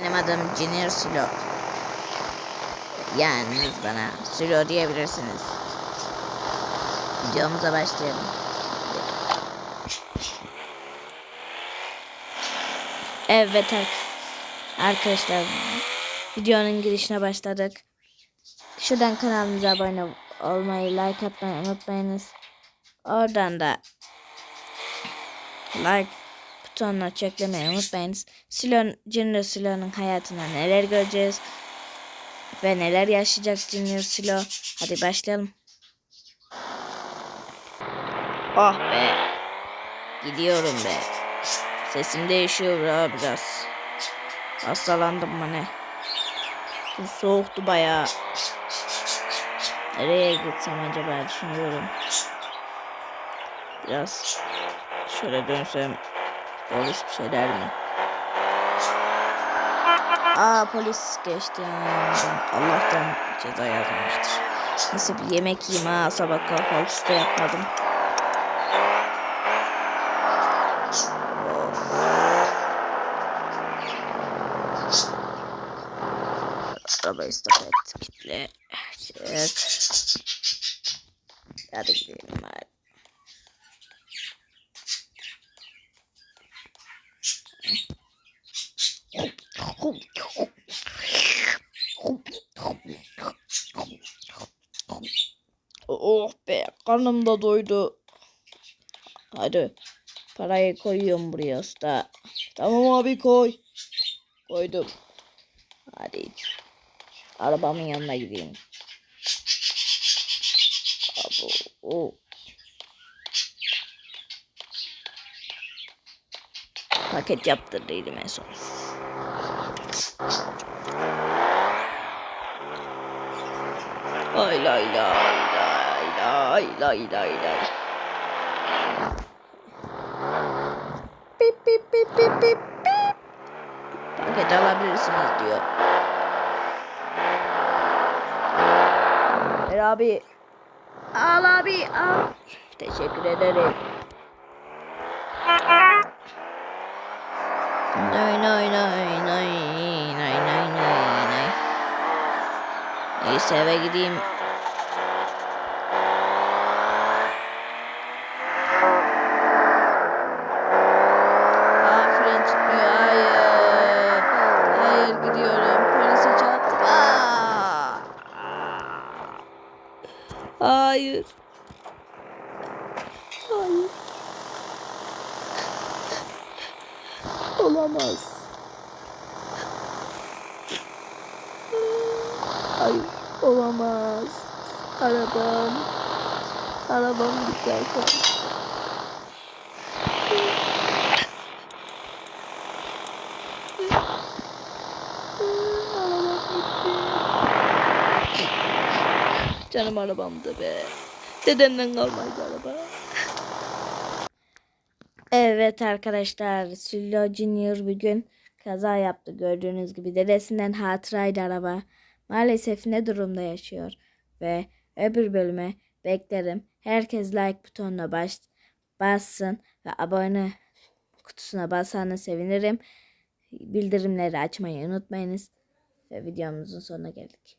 Benim adım Junior Silo. Yani bana Silo diyebilirsiniz. Videomuza başlayalım. Evet ar- arkadaşlar videonun girişine başladık. Şuradan kanalımıza abone olmayı, like atmayı unutmayınız. Oradan da like butonuna çeklemeyi unutmayınız. Silon, Junior Silo'nun hayatında neler göreceğiz ve neler yaşayacak Junior Silo. Hadi başlayalım. Oh be. Gidiyorum be. Sesim değişiyor ya biraz. Hastalandım mı ne? Soğuktu bayağı. Nereye gitsem acaba düşünüyorum. Biraz şöyle dönsem polis bir şey der mi? Aa polis geçti yani. Allah'tan ceza yazmamıştır. Neyse bir yemek yiyeyim ha sabah kahvaltısı da yapmadım. Arabayı stop et. Kitle. Çık. Hadi gidelim bari. Oh be karnım da doydu. Hadi parayı koyuyorum buraya usta. Tamam abi koy. Koydum. Hadi. Arabamın yanına gideyim. Abo. o. Paket yaptırdıydım en son. Lay lay lay lay lay lay lay lay. Pip pip pip pip pip pip. Paket alabilirsiniz diyor. Ver abi. Al abi al. Teşekkür ederim. Nay nay nay nay nay nay nay nay. Neyse eve gideyim. Aa fren tutmuyor. Hayır. Hayır gidiyorum. Polise çarptım. Hayır. Olamaz. Hayır. Olamaz. Arabam. Arabam gitti. Canım arabamdı be. Dedemden kalmaydı araba. Evet arkadaşlar Silo Junior bir gün kaza yaptı gördüğünüz gibi dedesinden hatıraydı araba. Maalesef ne durumda yaşıyor ve öbür bölüme beklerim. Herkes like butonuna baş, bassın ve abone kutusuna basarsanız sevinirim. Bildirimleri açmayı unutmayınız. Ve videomuzun sonuna geldik.